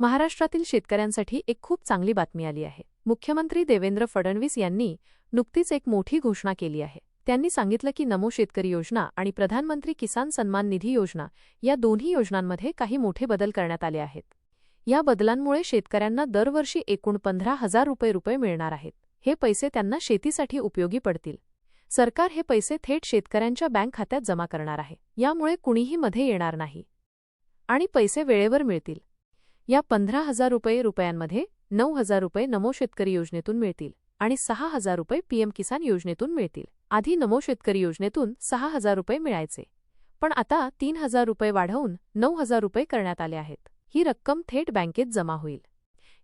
महाराष्ट्रातील शेतकऱ्यांसाठी एक खूप चांगली बातमी आली आहे. मुख्यमंत्री देवेंद्र फडणवीस यांनी नुकतीच एक मोठी घोषणा केली आहे. त्यांनी सांगितलं की नमो शेतकरी योजना आणि प्रधानमंत्री किसान सन्मान निधी योजना या दोन्ही योजनांमध्ये काही मोठे बदल करण्यात आले आहेत. या बदलांमुळे शेतकऱ्यांना दरवर्षी एकूण पंधरा हजार रुपये रुपये मिळणार आहेत. हे पैसे त्यांना शेतीसाठी उपयोगी पडतील. सरकार हे पैसे थेट शेतकऱ्यांच्या बँक खात्यात जमा करणार आहे. यामुळे कुणीही मध्ये येणार नाही. आणि पैसे वेळेवर मिळतील. या पंधरा हजार रुपये रुपयांमध्ये नऊ हजार रुपये नमो शेतकरी योजनेतून मिळतील आणि सहा हजार रुपये पीएम किसान योजनेतून मिळतील. आधी नमो शेतकरी योजनेतून सहा हजार रुपये मिळायचे पण आता तीन हजार रुपये वाढवून नऊ हजार रुपये करण्यात आले आहेत. ही रक्कम थेट बँकेत जमा होईल.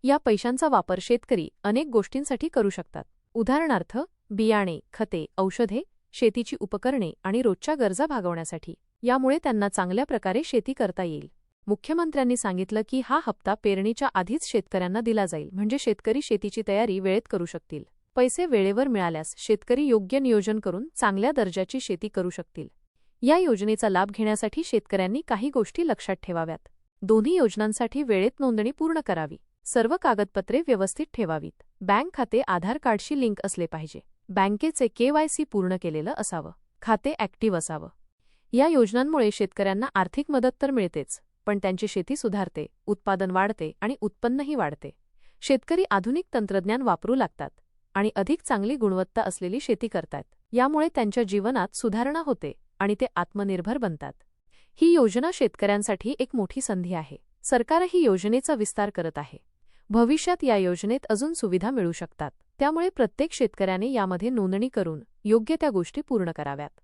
या पैशांचा वापर शेतकरी अनेक गोष्टींसाठी करू शकतात. उदाहरणार्थ बियाणे खते औषधे शेतीची उपकरणे आणि रोजच्या गरजा भागवण्यासाठी. यामुळे त्यांना चांगल्या प्रकारे शेती करता येईल. मुख्यमंत्र्यांनी सांगितलं की हा हप्ता पेरणीच्या आधीच शेतकऱ्यांना दिला जाईल म्हणजे शेतकरी शेतीची तयारी वेळेत करू शकतील. पैसे वेळेवर मिळाल्यास शेतकरी योग्य नियोजन करून चांगल्या दर्जाची शेती करू शकतील. या योजनेचा लाभ घेण्यासाठी शेतकऱ्यांनी काही गोष्टी लक्षात ठेवाव्यात. दोन्ही योजनांसाठी वेळेत नोंदणी पूर्ण करावी. सर्व कागदपत्रे व्यवस्थित ठेवावीत. बँक खाते आधार कार्डशी लिंक असले पाहिजे. बँकेचे केवायसी पूर्ण केलेलं असावं. खाते ॲक्टिव्ह असावं. या योजनांमुळे शेतकऱ्यांना आर्थिक मदत तर मिळतेच. पण त्यांची शेती सुधारते उत्पादन वाढते आणि उत्पन्नही वाढते. शेतकरी आधुनिक तंत्रज्ञान वापरू लागतात आणि अधिक चांगली गुणवत्ता असलेली शेती करतात. यामुळे त्यांच्या जीवनात सुधारणा होते आणि ते आत्मनिर्भर बनतात. ही योजना शेतकऱ्यांसाठी एक मोठी संधी आहे. सरकारही योजनेचा विस्तार करत आहे. भविष्यात या योजनेत अजून सुविधा मिळू शकतात. त्यामुळे प्रत्येक शेतकऱ्याने यामध्ये नोंदणी करून योग्य त्या गोष्टी पूर्ण कराव्यात.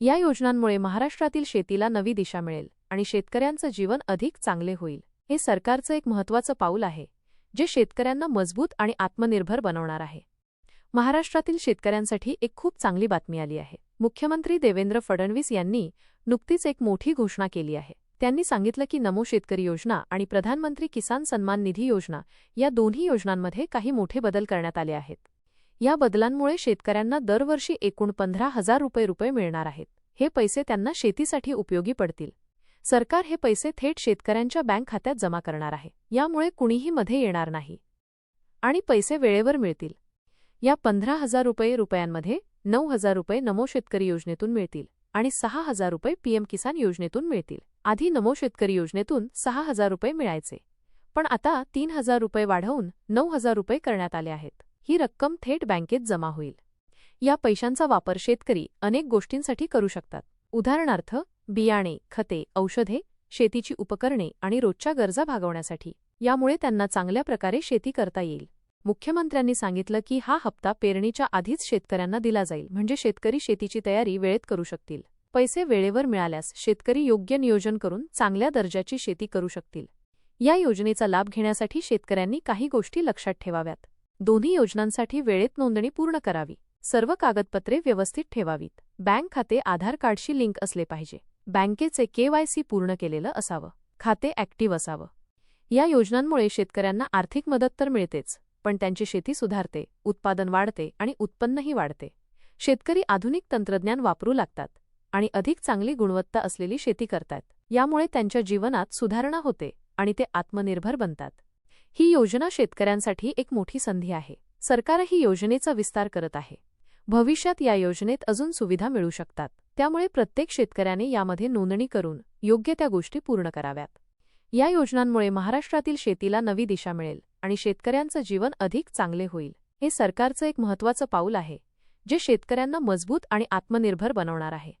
या योजनांमुळे महाराष्ट्रातील शेतीला नवी दिशा मिळेल. आणि शेतकऱ्यांचं जीवन अधिक चांगले होईल. हे सरकारचं एक महत्त्वाचं पाऊल आहे जे शेतकऱ्यांना मजबूत आणि आत्मनिर्भर बनवणार आहे. महाराष्ट्रातील शेतकऱ्यांसाठी एक खूप चांगली बातमी आली आहे. मुख्यमंत्री देवेंद्र फडणवीस यांनी नुकतीच एक मोठी घोषणा केली आहे. त्यांनी सांगितलं की नमो शेतकरी योजना आणि प्रधानमंत्री किसान सन्मान निधी योजना या दोन्ही योजनांमध्ये काही मोठे बदल करण्यात आले आहेत. या बदलांमुळे शेतकऱ्यांना दरवर्षी एकूण पंधरा हजार रुपये रुपये मिळणार आहेत. हे पैसे त्यांना शेतीसाठी उपयोगी पडतील. सरकार हे पैसे थेट शेतकऱ्यांच्या बँक खात्यात जमा करणार आहे. यामुळे कुणीही मध्ये येणार नाही. आणि पैसे वेळेवर मिळतील. या पंधरा हजार रुपये रुपयांमध्ये नऊ हजार रुपये नमो शेतकरी योजनेतून मिळतील आणि सहा हजार रुपये पीएम किसान योजनेतून मिळतील. आधी नमो शेतकरी योजनेतून सहा हजार रुपये मिळायचे. पण आता तीन हजार रुपये वाढवून नऊ हजार रुपये करण्यात आले आहेत. ही रक्कम थेट बँकेत जमा होईल. या पैशांचा वापर शेतकरी अनेक गोष्टींसाठी करू शकतात. उदाहरणार्थ बियाणे खते औषधे शेतीची उपकरणे आणि रोजच्या गरजा भागवण्यासाठी. यामुळे त्यांना चांगल्या प्रकारे शेती करता येईल. मुख्यमंत्र्यांनी सांगितलं की हा हप्ता पेरणीच्या आधीच शेतकऱ्यांना दिला जाईल म्हणजे शेतकरी शेतीची तयारी वेळेत करू शकतील. पैसे वेळेवर मिळाल्यास शेतकरी योग्य नियोजन करून चांगल्या दर्जाची शेती करू शकतील. या योजनेचा लाभ घेण्यासाठी शेतकऱ्यांनी काही गोष्टी लक्षात ठेवाव्यात. दोन्ही योजनांसाठी वेळेत नोंदणी पूर्ण करावी. सर्व कागदपत्रे व्यवस्थित ठेवावीत. बँक खाते आधार कार्डशी लिंक असले पाहिजे. बँकेचे केवायसी पूर्ण केलेलं असावं खाते ॲक्टिव्ह असावं. या योजनांमुळे शेतकऱ्यांना आर्थिक मदत तर मिळतेच पण त्यांची शेती सुधारते उत्पादन वाढते आणि उत्पन्नही वाढते. शेतकरी आधुनिक तंत्रज्ञान वापरू लागतात आणि अधिक चांगली गुणवत्ता असलेली शेती करतात. यामुळे त्यांच्या जीवनात सुधारणा होते आणि ते आत्मनिर्भर बनतात. ही योजना शेतकऱ्यांसाठी एक मोठी संधी आहे. सरकारही योजनेचा विस्तार करत आहे. भविष्यात या योजनेत अजून सुविधा मिळू शकतात. त्यामुळे प्रत्येक शेतकऱ्याने यामध्ये नोंदणी करून योग्य त्या गोष्टी पूर्ण कराव्यात. या योजनांमुळे महाराष्ट्रातील शेतीला नवी दिशा मिळेल आणि शेतकऱ्यांचं जीवन अधिक चांगले होईल हे सरकारचं एक महत्त्वाचं पाऊल आहे जे शेतकऱ्यांना मजबूत आणि आत्मनिर्भर बनवणार आहे.